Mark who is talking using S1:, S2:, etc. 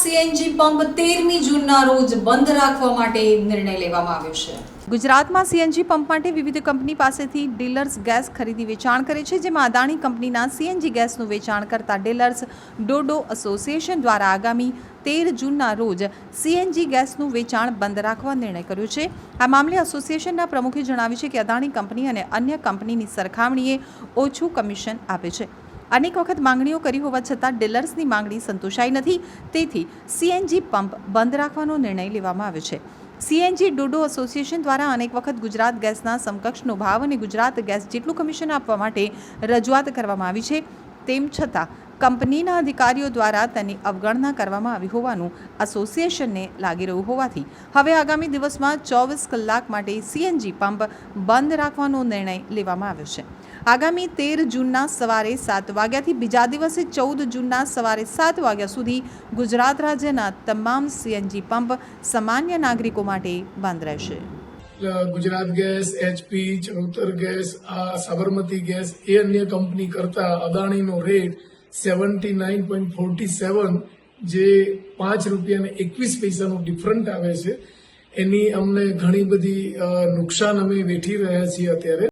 S1: CNG pump તેરમી જૂનના રોજ બંધ રાખવા માટે નિર્ણય લેવામાં આવ્યો છે. ગુજરાતમાં સીએનજી પંપ માટે વિવિધ કંપની પાસેથી ડીલર્સ ગેસ ખરીદી વેચાણ કરે છે, જેમાં અદાણી કંપનીના સીએનજી ગેસનું વેચાણ કરતા ડીલર્સ ડોડો એસોસિએશન દ્વારા આગામી તેર જૂનના રોજ સીએનજી ગેસનું વેચાણ બંધ રાખવા નિર્ણય કર્યો છે. આ મામલે એસોસિએશનના પ્રમુખે જણાવ્યું છે કે અદાણી કંપની અને અન્ય કંપનીની સરખામણીએ ઓછું કમિશન આપે છે. અનેક વખત માંગણીઓ કરી હોવા છતાં ડીલર્સની માંગણી સંતોષાઈ નથી. તેથી સીએનજી પંપ બંધ રાખવાનો નિર્ણય લેવામાં આવ્યો છે. સીએનજી ડોડો એસોસિએશન દ્વારા અનેક વખત ગુજરાત ગેસના સમકક્ષનો ભાવ અને ગુજરાત ગેસ જેટલું કમિશન આપવા માટે રજૂઆત કરવામાં આવી છે, તેમ છતાં કંપનીના અધિકારીઓ દ્વારા તેની અવગણના કરવામાં આવી હોવાનું એસોસિએશનને લાગી રહ્યું હોવાથી હવે આગામી દિવસમાં ચોવીસ કલાક માટે સીએનજી પંપ બંધ રાખવાનો નિર્ણય લેવામાં આવ્યો છે. આગામી તેર જૂનના સવારે સાત વાગ્યાથી બીજા દિવસે ચૌદ જૂનના સવારે સાત વાગ્યા સુધી ગુજરાત રાજ્યના તમામ સીએનજી પંપ સામાન્ય નાગરિકો માટે બંધ રહેશે.
S2: Gujarat gas, HP Charotar gas, આ સાબરમતી ગેસ, એ અન્ય કંપની કરતા અદાણીનો rate seventy nine point forty seven, જે પાંચ રૂપિયાને એકવીસ પૈસાનો ડિફરન્ટ આવે છે. એની અમને ઘણી બધી નુકસાન અમે વેઠી રહ્યા છીએ અત્યારે.